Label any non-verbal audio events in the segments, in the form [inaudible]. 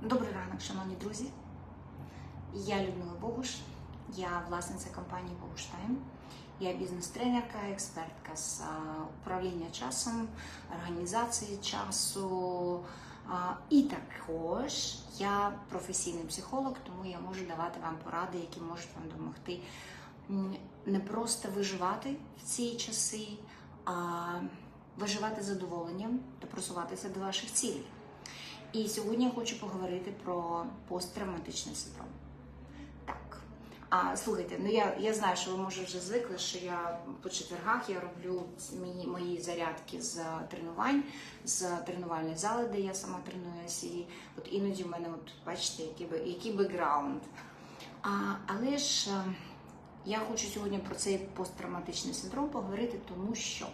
Добрий ранок, шановні друзі. Я Людмила Богуш, я власниця компанії Богуш. Я бізнес-тренерка, експертка з управління часом, організації часу. І також я професійний психолог, тому я можу давати вам поради, які можуть вам допомогти не просто виживати в ці часи, а виживати задоволенням та просуватися до ваших цілей. І сьогодні я хочу поговорити про посттравматичний синдром. Так. А слухайте, ну я, я знаю, що ви може вже звикли, що я по четвергах я роблю мої, мої зарядки з тренувань, з тренувальної зали, де я сама тренуюся. І от іноді в мене, от бачите, який, би- який бекграунд. А, але ж е, я хочу сьогодні про цей посттравматичний синдром поговорити, тому що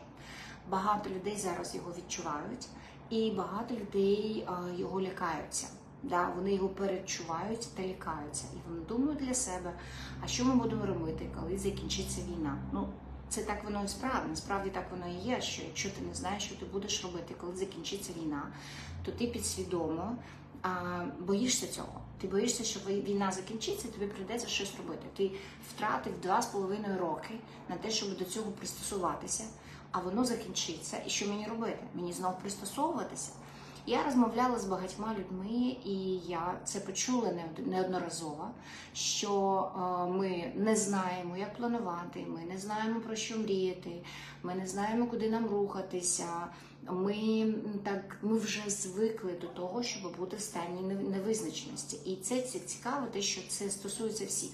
багато людей зараз його відчувають, і багато людей його лякаються. Да, вони його перечувають та лякаються. І вони думають для себе, а що ми будемо робити, коли закінчиться війна? Ну, це так воно і справді. Насправді так воно і є. Що якщо ти не знаєш, що ти будеш робити, коли закінчиться війна, то ти підсвідомо а, боїшся цього. Ти боїшся, що війна закінчиться, тобі прийдеться щось робити. Ти втратив два з половиною роки на те, щоб до цього пристосуватися, а воно закінчиться. І що мені робити? Мені знову пристосовуватися. Я розмовляла з багатьма людьми, і я це почула неодноразово, що е, ми не знаємо, як планувати, ми не знаємо про що мріяти, ми не знаємо, куди нам рухатися. Ми так ми вже звикли до того, щоб бути в стані невизначеності. І це, це цікаво, те, що це стосується всіх.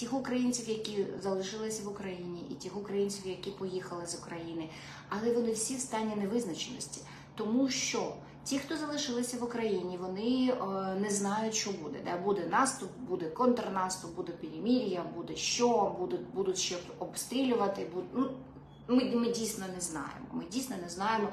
Тих українців, які залишилися в Україні, і тих українців, які поїхали з України, але вони всі в стані невизначеності, тому що ті, хто залишилися в Україні, вони е, не знають, що буде. Да? Буде наступ, буде контрнаступ, буде перемір'я, буде що, будуть, будуть ще обстрілювати. Будуть, ну, ми, ми дійсно не знаємо. Ми дійсно не знаємо,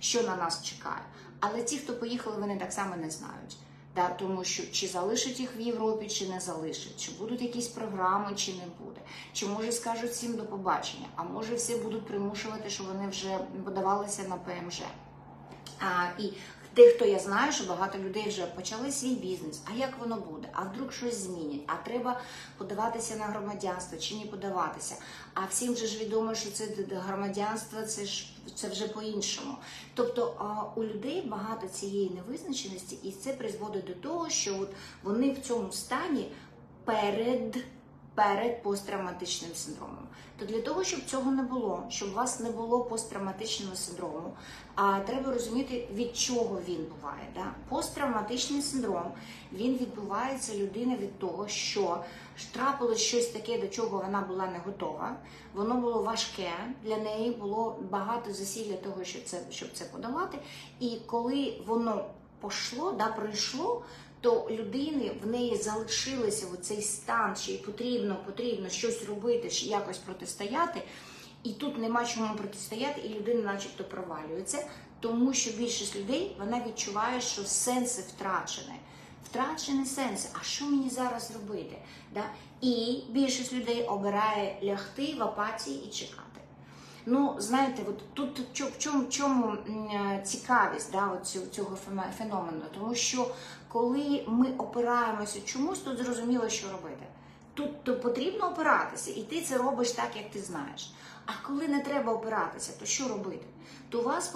що на нас чекає. Але ті, хто поїхали, вони так само не знають. Да, тому що чи залишить їх в Європі, чи не залишить, чи будуть якісь програми, чи не буде, чи може скажуть всім до побачення, а може всі будуть примушувати, що вони вже подавалися на ПМЖ. А, і дехто я знаю, що багато людей вже почали свій бізнес. А як воно буде? А вдруг щось змінять? А треба подаватися на громадянство чи не подаватися? А всім же ж відомо, що це громадянство, це ж це вже по-іншому. Тобто у людей багато цієї невизначеності, і це призводить до того, що от вони в цьому стані перед перед посттравматичним синдромом. То для того, щоб цього не було, щоб у вас не було посттравматичного синдрому, а треба розуміти, від чого він буває. Да? Посттравматичний синдром він відбувається людина від того, що трапилось щось таке, до чого вона була не готова. Воно було важке, для неї було багато зусиль для того, щоб це, щоб це подолати. І коли воно пошло, да, пройшло, то людини в неї залишилося цей стан, що їй потрібно, потрібно щось робити, чи якось протистояти. І тут нема чому протистояти, і людина, начебто, провалюється, тому що більшість людей вона відчуває, що сенси втрачені. Втрачені сенси. А що мені зараз робити? Да? І більшість людей обирає лягти в апатії і чекати. Ну, знаєте, от тут в чому, в чому цікавість да, от цього, феномену? Тому що коли ми опираємося чомусь, тут зрозуміло, що робити. Тут то потрібно опиратися, і ти це робиш так, як ти знаєш. А коли не треба опиратися, то що робити? То у вас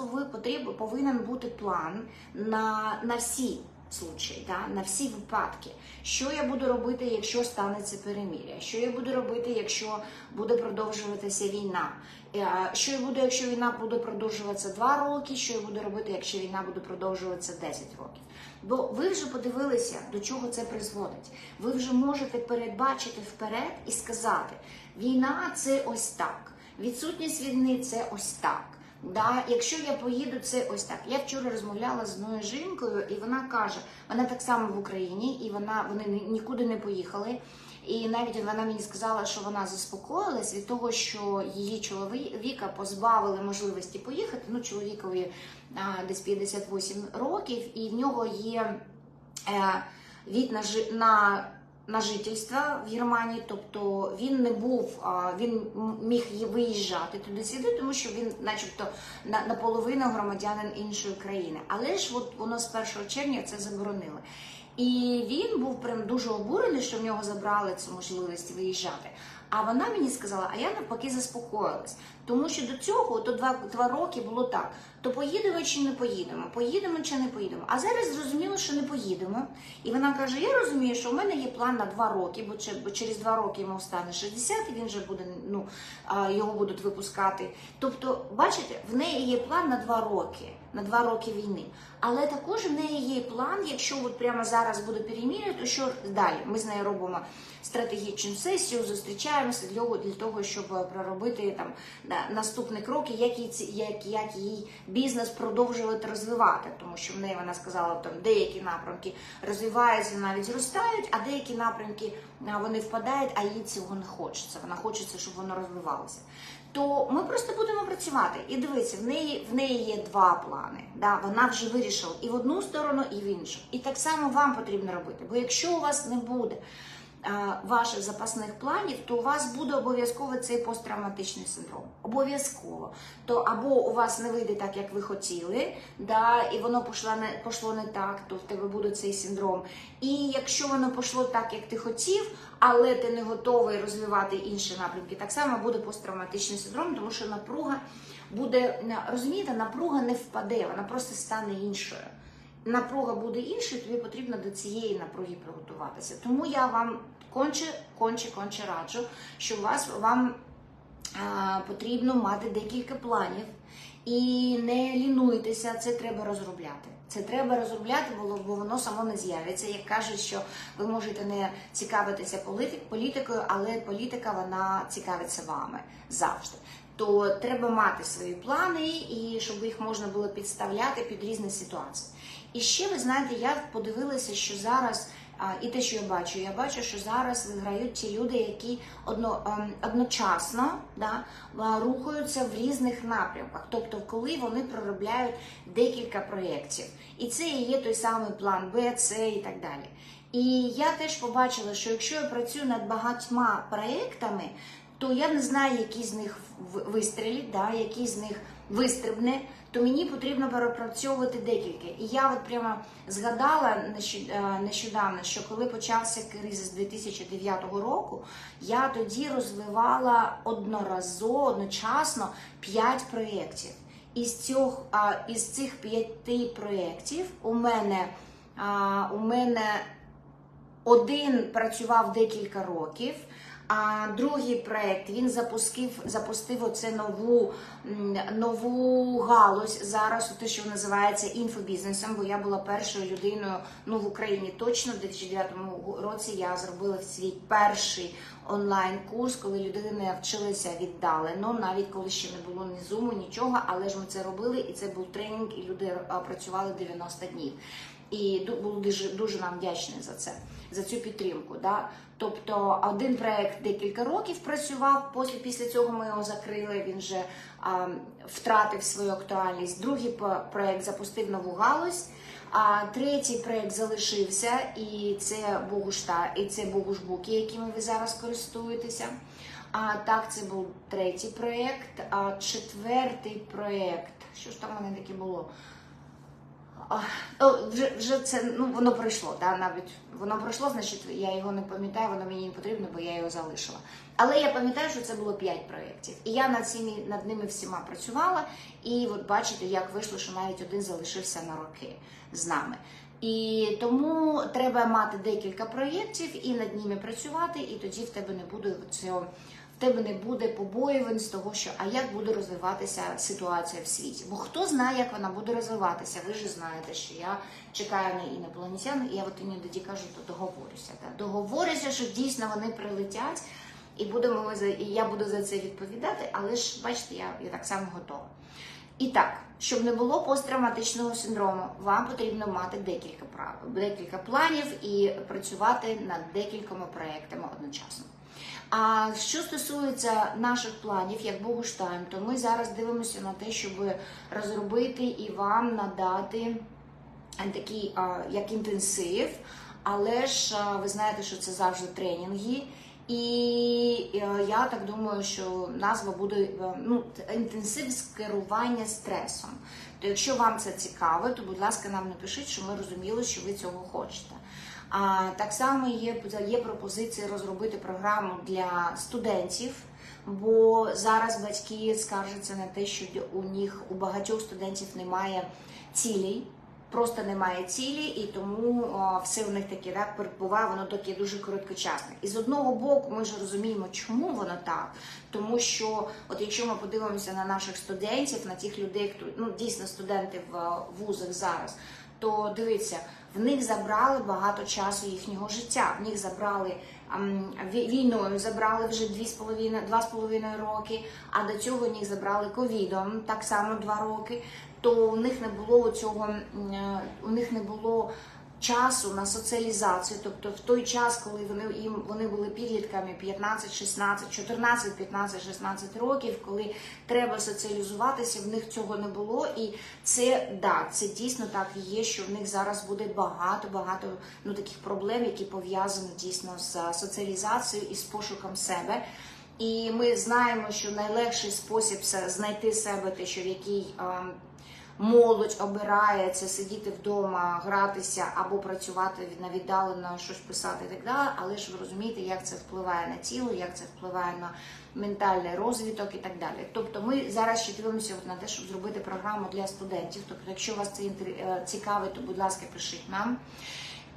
повинен бути план на, на всі случаї, да? на всі випадки. Що я буду робити, якщо станеться перемір'я? Що я буду робити, якщо буде продовжуватися війна? Е, Що я буду, якщо війна буде продовжуватися 2 роки? Що я буду робити, якщо війна буде продовжуватися 10 років? Бо ви вже подивилися, до чого це призводить. Ви вже можете передбачити вперед і сказати: війна це ось так, відсутність війни це ось так. Да, якщо я поїду, це ось так. Я вчора розмовляла з одною жінкою, і вона каже: вона так само в Україні, і вона вони ні- нікуди не поїхали. І навіть вона мені сказала, що вона заспокоїлась від того, що її чоловіка позбавили можливості поїхати. Ну, чоловікові а, десь 58 років, і в нього є е, від на, на на жительство в Германії, тобто він не був, він міг виїжджати туди сюди, тому що він, начебто, наполовину громадянин іншої країни. Але ж от воно з 1 червня це заборонили. І він був прям дуже обурений, що в нього забрали цю можливість виїжджати. А вона мені сказала, а я навпаки заспокоїлась. Тому що до цього, то два, два роки було так: то поїдемо чи не поїдемо, поїдемо чи не поїдемо. А зараз зрозуміло, що не поїдемо. І вона каже: Я розумію, що в мене є план на два роки, бо че- бо через два роки йому стане 60, і він вже буде, ну його будуть випускати. Тобто, бачите, в неї є план на два роки, на два роки війни. Але також в неї є план, якщо от прямо зараз буде перемір'я, то що далі? Ми з нею робимо стратегічну сесію, зустрічаємося для, того- для того, щоб проробити там на- наступні кроки, як, їй ці- як, як її бізнес продовжувати розвивати. Тому що в неї вона сказала, там деякі напрямки розвиваються, навіть зростають, а деякі напрямки вони впадають, а їй цього не хочеться. Вона хочеться, щоб воно розвивалося. То ми просто будемо працювати. І дивіться, в неї в неї є два плани. Да? Вона вже вирішила і в одну сторону, і в іншу. І так само вам потрібно робити. Бо якщо у вас не буде е, ваших запасних планів, то у вас буде обов'язково цей посттравматичний синдром. Обов'язково. То або у вас не вийде так, як ви хотіли, да, і воно пішло не пішло не так, то в тебе буде цей синдром. І якщо воно пішло так, як ти хотів, але ти не готовий розвивати інші напрямки, так само буде посттравматичний синдром, тому що напруга буде розумієте, напруга не впаде, вона просто стане іншою напруга буде іншою, тобі потрібно до цієї напруги приготуватися. Тому я вам конче, конче, конче раджу, що вас вам а, потрібно мати декілька планів і не лінуйтеся, це треба розробляти. Це треба розробляти, бо воно само не з'явиться. Як кажуть, що ви можете не цікавитися політик, політикою, але політика вона цікавиться вами завжди. То треба мати свої плани, і щоб їх можна було підставляти під різні ситуації. І ще ви знаєте, я подивилася, що зараз. І те, що я бачу, я бачу, що зараз виграють ті люди, які одно, ем, одночасно да, рухаються в різних напрямках. Тобто, коли вони проробляють декілька проєктів. І це і є той самий план Б, С і так далі. І я теж побачила, що якщо я працюю над багатьма проєктами, то я не знаю, які з них вистрілять, да, які з них вистрибне, то мені потрібно перепрацьовувати декілька. І я от прямо згадала е, нещодавно, що коли почався кризис 2009 року, я тоді розвивала одноразово, одночасно 5 проєктів. Із цих, із цих п'яти проєктів у мене, у мене один працював декілька років. А другий проект він запустив, запустив оце нову, нову галузь зараз, те, що називається інфобізнесом, бо я була першою людиною ну, в Україні точно в 2009 році я зробила свій перший онлайн-курс, коли людини вчилися віддалено, навіть коли ще не було ні зуму, нічого, але ж ми це робили, і це був тренінг, і люди працювали 90 днів. І були дуже, дуже нам вдячні за це, за цю підтримку. Да? Тобто один проект декілька років працював, після, після цього ми його закрили, він вже а, втратив свою актуальність. Другий проект запустив нову галузь, а третій проект залишився, і це Богушта, і це Богушбуки, якими ви зараз користуєтеся. А так, це був третій проєкт. А четвертий проєкт, що ж там у мене таке було? О, вже, вже це ну воно пройшло, да, навіть воно пройшло, значить я його не пам'ятаю, воно мені не потрібно, бо я його залишила. Але я пам'ятаю, що це було 5 проєктів. І я над цими над ними всіма працювала. І от бачите, як вийшло, що навіть один залишився на роки з нами. І тому треба мати декілька проєктів і над ними працювати, і тоді в тебе не буде цього. Тебе не буде побоювань з того, що а як буде розвиватися ситуація в світі. Бо хто знає, як вона буде розвиватися? Ви ж знаєте, що я чекаю на інопланетян, і я от іноді кажу, то договорюся. Да? Договорюся, що дійсно вони прилетять, і будемо і я буду за це відповідати, але ж бачите, я, я так само готова. І так, щоб не було посттравматичного синдрому, вам потрібно мати декілька прав, декілька планів і працювати над декількома проектами одночасно. А що стосується наших планів, як Богуштайм, то ми зараз дивимося на те, щоб розробити і вам надати такий як інтенсив, але ж ви знаєте, що це завжди тренінги. І е, я так думаю, що назва буде е, ну, інтенсив з керування стресом. То якщо вам це цікаво, то будь ласка, нам напишіть, що ми розуміли, що ви цього хочете. А так само є, є пропозиція розробити програму для студентів, бо зараз батьки скаржаться на те, що у них у багатьох студентів немає цілей. Просто немає цілі, і тому все в них таке так перебуває, воно таке дуже короткочасне. І з одного боку, ми ж розуміємо, чому воно так. Тому що, от якщо ми подивимося на наших студентів, на тих людей, хто ну дійсно студенти в е, вузах зараз, то дивіться, в них забрали багато часу їхнього життя. В них забрали війною, забрали вже 2,5 2,5 роки, а до цього їх забрали ковідом, так само 2 роки. То у них не було цього, е, у них не було часу на соціалізацію. Тобто в той час, коли вони їм вони були підлітками 15, 16, 14, 15, 16 років, коли треба соціалізуватися, в них цього не було. І це да, це дійсно так є, що в них зараз буде багато багато ну таких проблем, які пов'язані дійсно з соціалізацією і з пошуком себе. І ми знаємо, що найлегший спосіб знайти себе, те, що в якій ем, молодь обирає це сидіти вдома, гратися або працювати на віддалено, щось писати і так далі. Але ж ви розумієте, як це впливає на тіло, як це впливає на ментальний розвиток і так далі. Тобто, ми зараз ще дивимося на те, щоб зробити програму для студентів. Тобто, якщо вас це е, цікавить, то будь ласка, пишіть нам.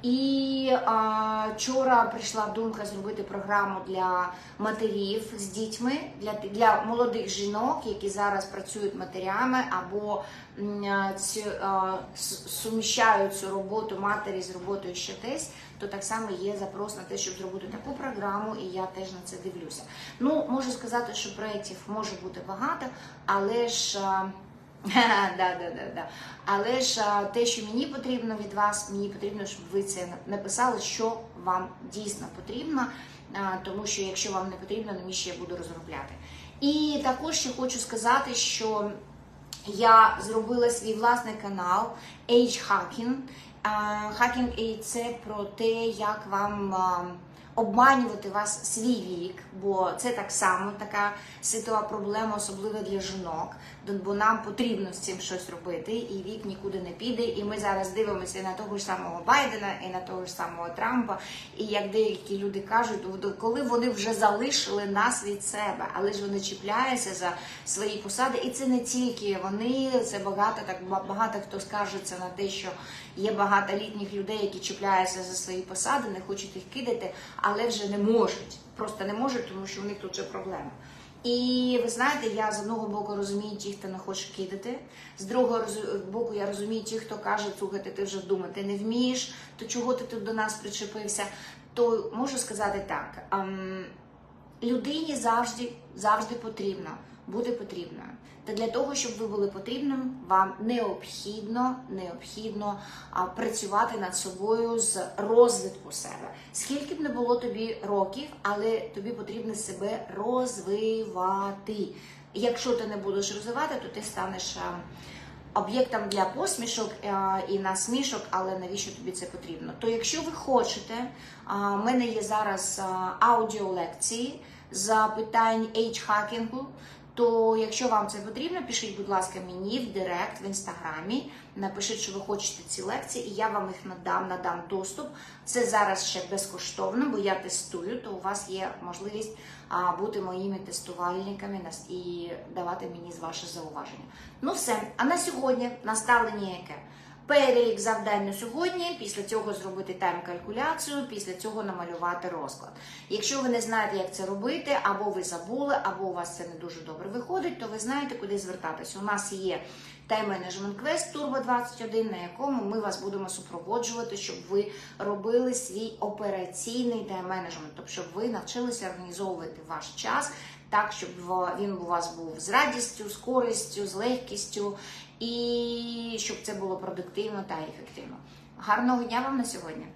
І а, вчора прийшла думка зробити програму для матерів з дітьми, для, для молодих жінок, які зараз працюють матерями або цю, а, суміщають цю роботу матері з роботою ще десь, то так само є запрос на те, щоб зробити таку програму, і я теж на це дивлюся. Ну, можу сказати, що проєктів може бути багато, але ж. [laughs] да, да, да, да. Але ж те, що мені потрібно від вас, мені потрібно, щоб ви це написали, що вам дійсно потрібно, тому що якщо вам не потрібно, навіщо я буду розробляти. І також ще хочу сказати, що я зробила свій власний канал Age Hacking. І це про те, як вам обманювати вас свій вік, бо це так само така світова проблема, особливо для жінок, бо нам потрібно з цим щось робити, і вік нікуди не піде. І ми зараз дивимося і на того ж самого Байдена, і на того ж самого Трампа. І як деякі люди кажуть, коли вони вже залишили нас від себе, але ж вони чіпляються за свої посади, і це не тільки вони, це багато так багато хто скаржиться на те, що є багато літніх людей, які чіпляються за свої посади, не хочуть їх кидати, але вже не можуть. Просто не можуть, тому що у них тут вже проблема. І ви знаєте, я з одного боку розумію ті, хто не хоче кидати, з другого боку я розумію ті, хто каже, слухайте, ти вже думати не вмієш, то чого ти тут до нас причепився? То можу сказати так: ем, людині завжди, завжди потрібно бути потрібною. Та для того, щоб ви були потрібним, вам необхідно, необхідно а, працювати над собою з розвитку себе. Скільки б не було тобі років, але тобі потрібно себе розвивати. Якщо ти не будеш розвивати, то ти станеш об'єктом для посмішок і насмішок, але навіщо тобі це потрібно? То якщо ви хочете, в мене є зараз аудіолекції з питань ейдж-хакінгу, то якщо вам це потрібно, пишіть, будь ласка, мені в Директ в інстаграмі. Напишіть, що ви хочете ці лекції, і я вам їх надам, надам доступ. Це зараз ще безкоштовно, бо я тестую, то у вас є можливість бути моїми тестувальниками і давати мені ваше зауваження. Ну все, а на сьогодні наставлення яке? Перелік завдань на сьогодні, після цього зробити тайм-калькуляцію, після цього намалювати розклад. Якщо ви не знаєте, як це робити, або ви забули, або у вас це не дуже добре виходить, то ви знаєте, куди звертатися. У нас є тайм-менеджмент квест Turbo 21, на якому ми вас будемо супроводжувати, щоб ви робили свій операційний тайм-менеджмент, тобто щоб ви навчилися організовувати ваш час так, щоб він у вас був з радістю, з користю, з легкістю, і щоб це було продуктивно та ефективно. Гарного дня вам на сьогодні!